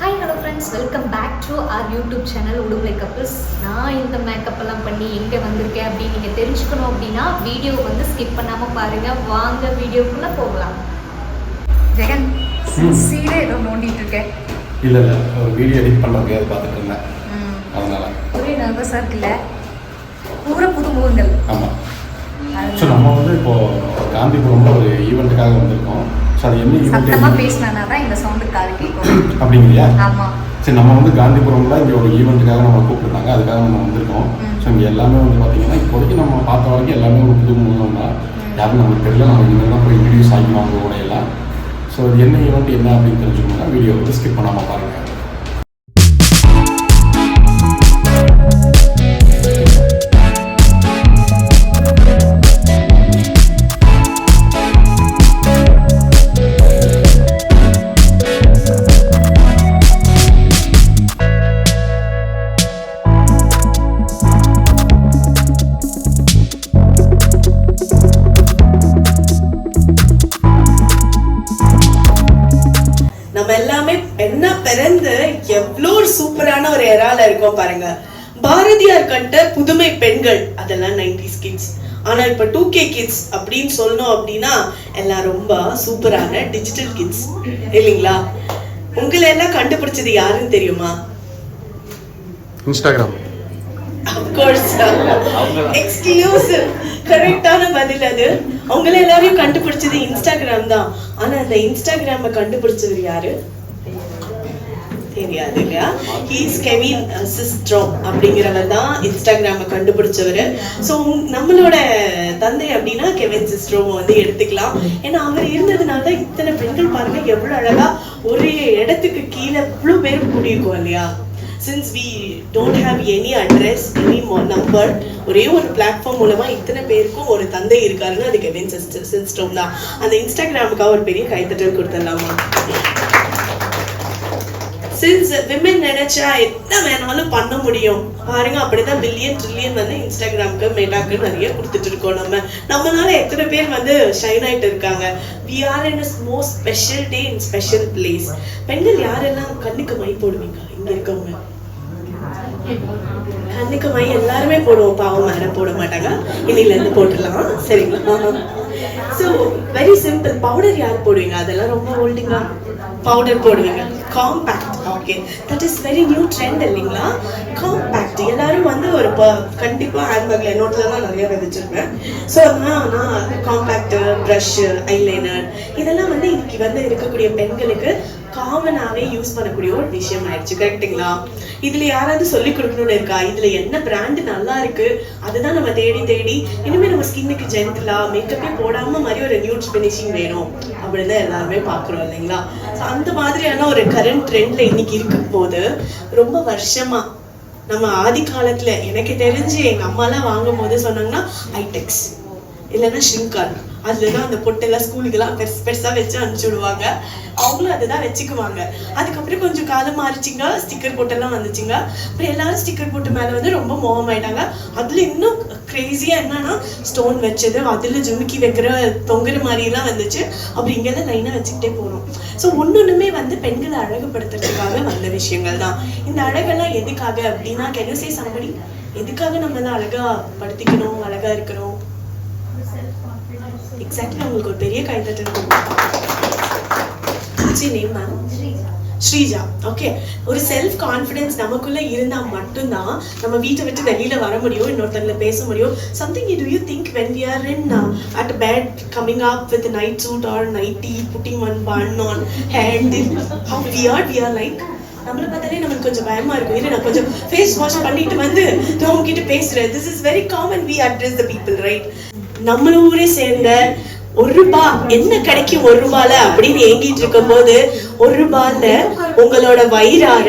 Hi hello friends welcome back to our YouTube channel Udumalai couples நான் இந்த makeup எல்லாம் பண்ணி எங்கே வந்திருக்கேன் அப்படின்னு நீங்கள் தெரிஞ்சுக்கணும் அப்படின்னா வீடியோ வந்து ஸ்கிப் பண்ணாமல் பாருங்கள் வாங்க வீடியோக்குள்ளே போகலாம். ஜெகன் சீரே ஏதோ நோண்டிட்டு இருக்கேன் இல்லை இல்லை. வீடியோ எடிட் பண்ணுறதுக்கு அது பார்த்துட்டு இருந்தேன் அதனால. ஒரே நர்வஸாக இருக்குல்ல? பூரா புது முகங்கள் ஆமாம் ஸோ நம்ம வந்து இப்போது காந்திபுரம்ல ஒரு ஈவெண்ட்டுக்காக வந்திருக்கோம். ஸோ அது என்ன சத்தமாக பேசினா தான் இந்த சவுண்டு காது கேட்கும். அப்படிங்கிறியா ஆமாம் சரி நம்ம வந்து காந்திபுரம்ல இங்கே ஒரு ஈவெண்ட்டுக்காக நம்ம கூப்பிட்டுருந்தாங்க. அதுக்காக நம்ம வந்திருக்கோம். ஸோ இங்கே எல்லாமே வந்து பார்த்தீங்கன்னா இப்போதைக்கு நம்ம பார்த்த வரைக்கும் எல்லாமே ஒரு புது முகம் தான் யாரும் நமக்கு தெரியல. நம்ம இனிமேல் தான் போய் இன்ட்ரடியூஸ் ஆகிக்கலாம் அவங்க கூட எல்லாம் ஸோ என்ன ஈவெண்ட் என்ன அப்படின்னு தெரிஞ்சுக்கணும்னா வீடியோ வந்து ஸ்கிப் பண்ணாமல் பாருங்கள் இருக்கோம் பாருங்க. பாரதியார் கண்ட புதுமை பெண்கள் அதெல்லாம் நைன்டிஸ் கிட்ஸ் ஆனா இப்ப டூ கே கிட்ஸ் அப்படின்னு சொல்லணும் அப்படின்னா எல்லாம் ரொம்ப சூப்பரான டிஜிட்டல் கிட்ஸ் இல்லைங்களா? உங்களை எல்லாம் கண்டுபிடிச்சது யாருன்னு தெரியுமா? இன்ஸ்டாகிராம். எக்ஸ்க்ளூசிவ் கரெக்டான பதில் அது. அவங்கள எல்லாரையும் கண்டுபிடிச்சது இன்ஸ்டாகிராம் தான். ஆனா அந்த இன்ஸ்டாகிராம கண்டுபிடிச்சது யாரு? தெரியாது இல்லையா ஹீஸ் கெவின் சிஸ்ட்ரோம் அப்படிங்கிறவர் தான் இன்ஸ்டாகிராம கண்டுபிடிச்சவர். ஸோ நம்மளோட தந்தை அப்படின்னா கெவின் சிஸ்ட்ரோ வந்து எடுத்துக்கலாம். ஏன்னா அவர் இருந்ததுனால தான் இத்தனை பெண்கள் பாருங்க எவ்வளவு அழகா ஒரே இடத்துக்கு கீழே இவ்வளோ பேர் கூடியிருக்கோம் இல்லையா? Since we don't have any address any number ஒரே ஒரு பிளாட்ஃபார்ம் மூலமா இத்தனை பேருக்கும் ஒரு தந்தை இருக்காருன்னு அது கெவின் சிஸ்டம் தான். அந்த இன்ஸ்டாகிராமுக்காக ஒரு பெரிய கைத்தட்டல் கொடுத்துடலாமா? சின்ஸ் விமன் நினைச்சா என்ன வேணாலும் பண்ண முடியும். பாருங்க அப்படிதான் பில்லியன் ட்ரில்லியன் வந்து இன்ஸ்டாகிராமுக்கு மெட்டாக்கு நிறைய கொடுத்துட்டு இருக்கோம் நம்ம. நம்மளால எத்தனை பேர் வந்து ஷைன் ஆயிட்டு இருக்காங்க? We are in most special day in special place பெண்கள் யாரெல்லாம் கண்ணுக்கு மை போடுவீங்க? இங்க இருக்கவங்க. கண்ணுக்கு மை எல்லாருமே போடுவோம். பாவம் வேற போட மாட்டாங்க. இன்னில இருந்து போட்டுடலாம். சரிங்களா? ஸோ வெரி சிம்பிள் பவுடர் யார் போடுவீங்க? அதெல்லாம் ரொம்ப ஹோல்டிங்கா பவுடர் போடுவீங்க. Compact okay that is very new trend இல்லைங்களா? காம்பேக்ட் வந்து ஒரு ப- கண்டிப்பா ஹேண்ட்பேக்ல என்னோட தான் நிறைய விதைச்சிருப்பேன் ஸோ நான் நான் காம்பேக்ட் ப்ரஷ் ஐலைனர் இதெல்லாம் வந்து இன்னைக்கு வந்து இருக்கக்கூடிய பெண்களுக்கு காமனாவே யூஸ் பண்ணக்கூடிய ஒரு விஷயம் ஆயிடுச்சு கரெக்ட்டுங்களா இதுல யாராவது சொல்லி கொடுக்கணும்னு இருக்கா? இதுல என்ன பிராண்ட் நல்லா இருக்கு? அதுதான் நம்ம தேடி தேடி இனிமே நம்ம ஸ்கின்னுக்கு ஜென்டிலா மேக்கப்பே போடாம மாதிரி ஒரு நியூட் ஃபினிஷிங் வேணும் அப்படின்னு தான் எல்லாருமே பாக்குறோம் இல்லைங்களா? ஸோ அந்த மாதிரியான ஒரு கரண்ட் ட்ரெண்ட்ல இன்னைக்கு இருக்கும் போது ரொம்ப வருஷமா நம்ம ஆதி காலத்துல எனக்கு தெரிஞ்சு எங்க அம்மா எல்லாம் வாங்கும் போது சொன்னாங்கன்னா ஐடெக்ஸ் இல்லைன்னா ஷிங்கான் அதுல தான் அந்த பொட்டெல்லாம் ஸ்கூலுக்கெல்லாம் பெருசு பெருசா வச்சு அனுப்பிச்சு விடுவாங்க. அவங்களும் அதுதான் வச்சுக்குவாங்க. அதுக்கப்புறம் கொஞ்சம் காலம் மாறிச்சிங்க ஸ்டிக்கர் போட்டெல்லாம் வந்துச்சுங்க. அப்புறம் எல்லாரும் ஸ்டிக்கர் போட்டு மேல வந்து ரொம்ப மோகமாயிட்டாங்க. அதுல இன்னும் கிரேசியா என்னன்னா ஸ்டோன் வச்சது அதுல ஜுமுக்கி வைக்கிற தொங்குற மாதிரி எல்லாம் வந்துச்சு. அப்படி இங்கெல்லாம் லைனா வச்சுக்கிட்டே போறோம் ஸோ ஒன்னொண்ணுமே வந்து பெண்களை அழகுபடுத்துறதுக்காக வந்த விஷயங்கள் தான். இந்த அழகெல்லாம் எதுக்காக அப்படின்னா கெனசே சம்படி எதுக்காக நம்ம எல்லாம் அழகா படுத்திக்கணும் அழகா இருக்கணும்? எக்ஸாக்ட்லி உங்களுக்கு ஒரு பெரிய கைத்தட்டல் நேம் மேம் ஸ்ரீஜா. ஓகே ஒரு செல்ஃப் கான்ஃபிடன்ஸ் நமக்குள்ள இருந்தா மட்டும்தான் நம்ம வீட்டை விட்டு வெளியில வர முடியும் இன்னொருத்தங்கள பேச முடியும். Something to you think when we are in at bed coming up with night suit or nightie putting one bun on hand how weird we are like நம்மள பார்த்தாலே நமக்கு கொஞ்சம் பயமா இருக்கும். இரு நான் கொஞ்சம் ஃபேஸ் வாஷ் பண்ணிட்டு வந்து உங்ககிட்ட பேசுறேன் this is very common we address the people right நம்மள ஊரே சேர்ந்த ஒரு ரூபா என்ன கிடைக்கும் ஒரு ரூபால அப்படின்னு ஏங்கிட்டு இருக்கும் போது ஒரு ரூபால உங்களோட வயிறார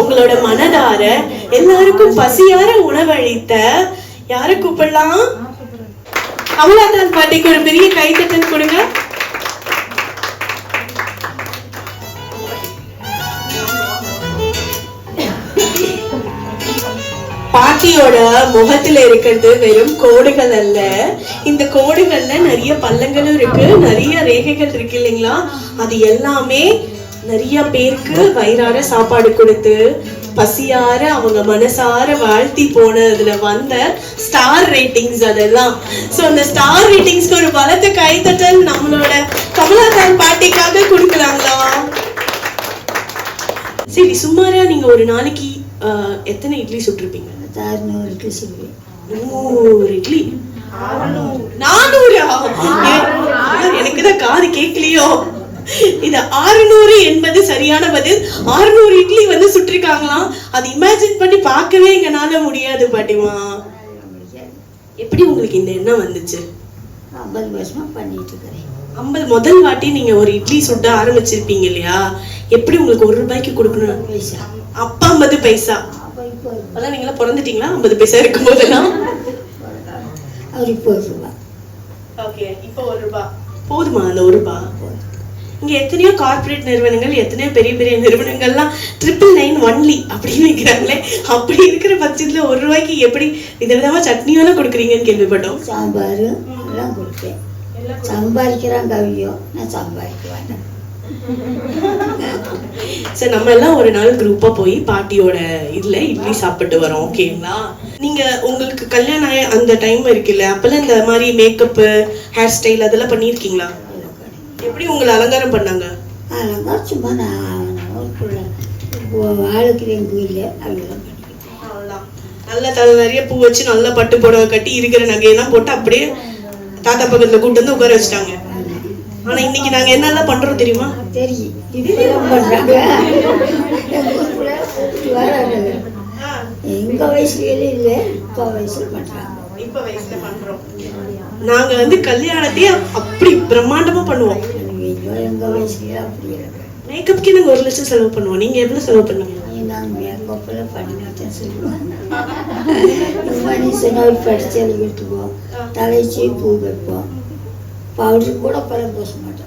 உங்களோட மனதார எல்லாருக்கும் பசியார உணவளித்த யார கூப்பிடலாம்? அவ்வளவுதான் பாட்டிக்கு ஒரு பெரிய கைத்தட்டல் கொடுங்க. பாட்டியோட முகத்துல இருக்கிறது வெறும் கோடுகள் அல்ல. இந்த கோடுகள்ல நிறைய பள்ளங்களும் இருக்கு நிறைய ரேகைகள் இருக்கு இல்லைங்களா? அது எல்லாமே நிறைய பேருக்கு வயிறார சாப்பாடு கொடுத்து பசியார அவங்க மனசார வாழ்த்தி போனதுல வந்த ஸ்டார் ரேட்டிங்ஸ் அதெல்லாம். சோ அந்த ஸ்டார் ரேட்டிங்ஸ்க்கு ஒரு பலத்த கைத்தட்டல் நம்மளோட கமலாதான் பாட்டிக்காக கொடுக்கலாங்களா? சரி சுமாரா நீங்க ஒரு நாளைக்கு எத்தனை இட்லி சுட்டிருப்பீங்க? அறுநூறுக்கு சொல்லி நூறு இட்லி? நானூறா. எனக்கு தான் காது கேட்கலையோ? இது ஆறுநூறு என்பது சரியான பதில். ஆறுநூறு இட்லி வந்து சுட்டிருக்காங்களாம். அது இமேஜின் பண்ணி பார்க்கவே எங்கனால முடியாது பாட்டிமா. எப்படி உங்களுக்கு இந்த எண்ணம் வந்துச்சு? ஐம்பது வருஷமா பண்ணிட்டு இருக்கிறேன் ஐம்பது முதல் வாட்டி நீங்க ஒரு இட்லி சுட்ட ஆரம்பிச்சிருப்பீங்க இல்லையா? எப்படி உங்களுக்கு ஒரு ரூபாய்க்கு கொடுக்கணும்? அப்பா ஐம்பது பைசா. அப்பெல்லாம் நீங்களாம் பிறந்துட்டீங்களா? ஐம்பது பைசா இருக்கும் போதெல்லாம் ஒரு ரூபா ஓகே இப்போ ஒரு ரூபா. போதுமா அந்த ஒரு ரூபா? இங்க எத்தனையோ கார்ப்பரேட் நிறுவனங்கள் எத்தனையோ பெரிய பெரிய நிறுவனங்கள்லாம் ட்ரிபிள் நைன் ஒன்லி அப்படின்னு வைக்கிறாங்களே அப்படி இருக்கிற பட்சத்துல ஒரு ரூபாய்க்கு எப்படி விதவிதமா சட்னியோட கொடுக்குறீங்கன்னு கேள்விப்பட்டோம். சாம்பார் எல்லாம் கொடுப்பேன் சம்பாதிக்கிறான் கவியோ நான் சம்பாதிக்க வேண்டாம் சரி நம்ம எல்லாம் ஒரு நாள் குரூப்பா போய் பாட்டியோட இதுல இட்லி சாப்பிட்டு வரோம் ஓகேங்களா நீங்க உங்களுக்கு கல்யாணம் ஆய அந்த டைம் இருக்குல்ல அப்பெல்லாம் இந்த மாதிரி மேக்கப் ஹேர் ஸ்டைல் அதெல்லாம் பண்ணியிருக்கீங்களா? எப்படி உங்களை அலங்காரம் பண்ணாங்க? அதெல்லாம் சும்மா நான் நான் ஒரு பிள்ளை இப்போ ஆளுக்கு எங்கள் வீட்டில் அவங்களாம் பண்ணிக்கிட்டேன் அவ்வளவுதான். நல்ல தலை நிறைய பூ வச்சு நல்ல பட்டு புடவை கட்டி இருக்கிற நகையெல்லாம் போட்டு அப்படியே தாத்தா பக்கத்துல கூட்டு வந்து உட்கார வச்சுட்டாங்க. ஆனா இன்னைக்கு நாங்க என்னெல்லாம் பண்றோம் தெரியுமா? தெரியும் எங்கள் வயசுல இல்லை இப்போ வயசில் பண்ணுறாங்க இப்ப வயசுல பண்றோம். நாங்க வந்து கல்யாணத்தையே அப்படி பிரம்மாண்டமா பண்ணுவோம். எங்கள் வயசுல அப்படி மேக்கப்க்கு நாங்க ஒரு லட்சம் செலவு பண்ணுவோம். நீங்க எவ்வளவு செலவு பண்ணுவீங்க? நான் மேக்கப்பில் பண்ணிக்கிட்டேன் சொல்லுவேன் படிச்சு எழுதிட்டுவோம் தலைச்சி பூ வைப்போம். பவுடர் கூட பல பூச மாட்டோம்.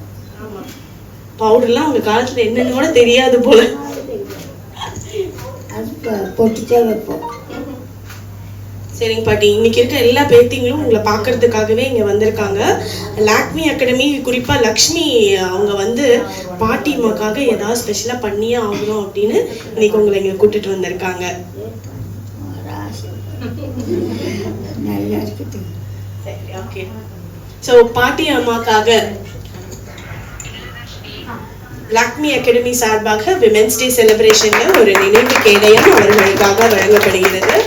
பவுடர்லாம் உங்க காலத்துல என்னன்னு கூட தெரியாது போல. அது வைப்போம். சரிங்க பாட்டி. இன்னைக்கு இருக்க எல்லா பேத்திங்களும் உங்களை பார்க்கறதுக்காகவே இங்க வந்திருக்காங்க. லாக்மி அகாடமி குறிப்பா லக்ஷ்மி அவங்க வந்து பாட்டிமாக்காக ஏதாவது ஸ்பெஷலா பண்ணியே ஆகணும் அப்படின்னு இன்னைக்கு உங்களை இங்க கூட்டிட்டு வந்திருக்காங்க. நல்லா இருக்குது சரி ஓகே ஸோ பாட்டி அம்மாக்காக லக்மி அகாடமி சார்பாக விமென்ஸ் டே செலிப்ரேஷன்ல ஒரு நினைவு கேடயம் அவர்களுக்காக வழங்கப்படுகிறது.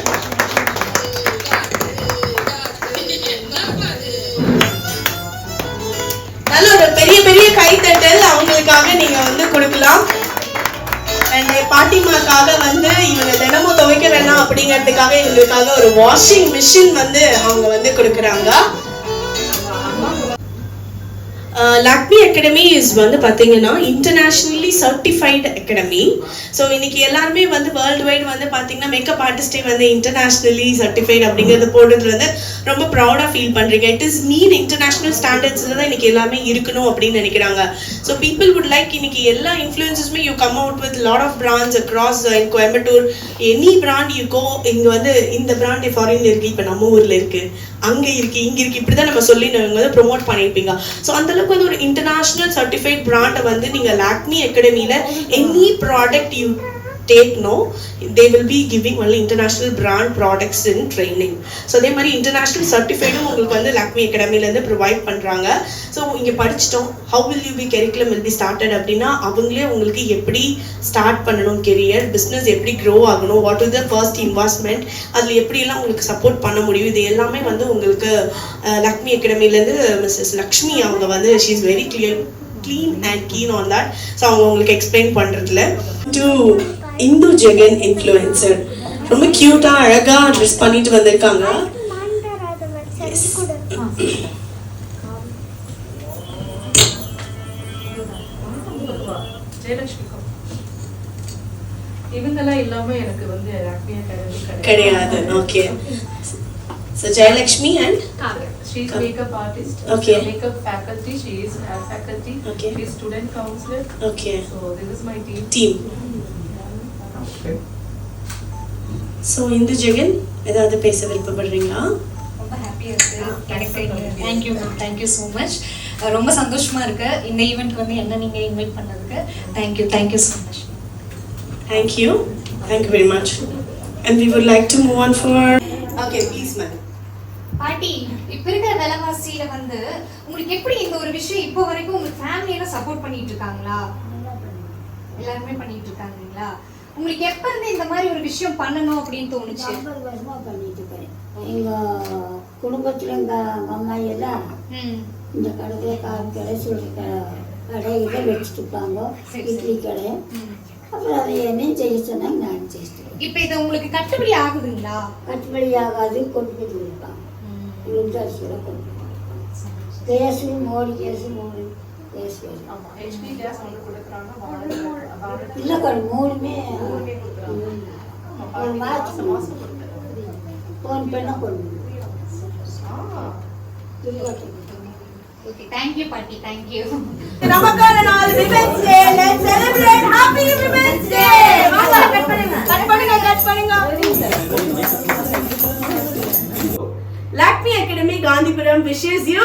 நல்ல ஒரு பெரிய பெரிய கைத்தட்டல் அவங்களுக்காக நீங்க வந்து கொடுக்கலாம். பாட்டிமாக்காக வந்து இவங்க தினமும் துவைக்க வேணாம் அப்படிங்கிறதுக்காக எங்களுக்காக ஒரு வாஷிங் மிஷின் வந்து அவங்க வந்து கொடுக்குறாங்க. லாக்மி அகாடமி இஸ் வந்து பார்த்தீங்கன்னா இன்டர்நேஷ்னலி சர்டிஃபைடு அகாடமி ஸோ இன்னைக்கு எல்லாருமே வந்து வேர்ல்டு வைடு வந்து பார்த்தீங்கன்னா மேக்கப் ஆர்டிஸ்டே வந்து இன்டர்நேஷ்னலி சர்டிஃபைடு அப்படிங்கிறது போடுறது வந்து ரொம்ப ப்ரௌடாக ஃபீல் பண்ணுறீங்க இட் இஸ் நீட் இன்டர்நேஷ்னல் ஸ்டாண்டர்ட்ஸில் தான் இன்னைக்கு எல்லாமே இருக்கணும் அப்படின்னு நினைக்கிறாங்க. ஸோ பீப்புள் வுட் லைக் இன்னைக்கு எல்லா இன்ஃப்ளூயன்சஸுமே you come out with lot of brands across in Coimbatore any brand you go இங்கே வந்து இந்த பிராண்ட் ஃபாரின்ல இருக்கு இப்போ நம்ம ஊரில் இருக்கு அங்கே இருக்கு இங்கே இருக்கு இப்படி தான் நம்ம சொல்லி நம்ம வந்து ப்ரொமோட் பண்ணியிருப்பீங்க ஸோ அந்தளவுக்கு அளவுக்கு ஒரு இன்டர்நேஷ்னல் சர்டிஃபைட் பிராண்டை வந்து நீங்கள் லாக்மி அகாடமியில் any product you take no they will be giving only international brand products in training so அதே மாதிரி இன்டர்நேஷ்னல் சர்டிஃபைடும் உங்களுக்கு வந்து லக்மி அகாடமிலேருந்து ப்ரொவைட் பண்ணுறாங்க ஸோ இங்கே படிச்சிட்டோம். How will you be curriculum will be started அப்படின்னா அவங்களே உங்களுக்கு எப்படி ஸ்டார்ட் பண்ணணும் கெரியர் பிஸ்னஸ் எப்படி க்ரோ ஆகணும் what is the first investment அதில் எப்படியெல்லாம் உங்களுக்கு சப்போர்ட் பண்ண முடியும் இது எல்லாமே வந்து உங்களுக்கு லக்மி அகாடமிலேருந்து மிஸ்ஸஸ் லக்ஷ்மி அவங்க வந்து she is very clear clean and keen on that so அவங்க உங்களுக்கு எக்ஸ்பிளைன் பண்ணுறதுல டு இந்து ஜெகன் இன்ஃப்ளூயன்சர் ரொம்ப க்யூட்டாக அழகாக ட்ரெஸ் பண்ணிட்டு வந்திருக்காங்க ஜெயலட்சுமிக்கும் இவங்கெல்லாம் இல்லாம எனக்கு வந்து லாக்மி அகாடமி கிடையாது okay so Jayalakshmi and She is makeup artist. Okay. Makeup faculty. She is hair faculty. Okay. She is student counselor. Okay So this is my team. Team So Indu Jagan ஏதாவது பேச விருப்பப்படுறீங்களா? ரொம்ப ஹாப்பியாக இருக்குது thank you ma'am thank you so much ரொம்ப சந்தோஷமா இருக்கு. இந்த ஈவெண்ட் வந்து என்ன நீங்க இன்வைட் பண்ணதுக்கு. Thank you thank you so much Thank you. Thank you very much. And we would like to move on for. Okay, please, madam. பாட்டி இப்ப இருக்கிற விலைவாசியில வந்து உங்களுக்கு எப்படி இந்த ஒரு விஷயம் இப்போ வரைக்கும் உங்களுக்கு ஃபேமிலியெல்லாம் சப்போர்ட் பண்ணிட்டு இருக்காங்களா? எல்லாருமே பண்ணிட்டு இருக்காங்களா உங்களுக்கு எப்ப இருந்து இந்த மாதிரி ஒரு விஷயம் பண்ணணும் அப்படின்னு தோணுச்சு? ஐம்பது வருஷமா பண்ணிட்டு இருக்கிறேன் எங்க குடும்பத்துல எங்க அம்மா எல்லாம் இந்த கடையில கால் கடை சுடு கடை இதை வச்சுட்டு இருப்பாங்க இட்லி கடை. அப்புறம் அதை என்னையும் செய்ய சொன்னாங்க நான் செய்கிறேன் இப்ப இது உங்களுக்கு கட்டுப்படி ஆகுதுங்களா? கட்டுப்படி ஆகாது கொண்டு போய் கொடுப்பாங்க. கொண்டு போய் கொடுப்பாங்க. கேஸு மோடி கேஸு மூணு கேஸ் வரும் ஆமா HP gas வந்து கொடுக்குறாங்க வாரத்துக்கு- வாரத்துக்கு இல்லை கண் மூணுமே. மூணுமே கொடுக்குறாங்க. ம். ஆமா, ஒரு பாட்டி மாதத்துக்கு மாசம் மாசம் கொடுக்குறாங்க. ஃபோன் பண்ணால் கொண்டு ஆ. போய் ஓகே தேங்க்யூ பாட்டி தேங்க்யூ நமக்கான நாள் women's day let's celebrate happy women's day வாங்க கட் பண்ணுங்க. கட் பண்ணுங்க கட் பண்ணுங்க. Lakme academy Gandhipuram wishes you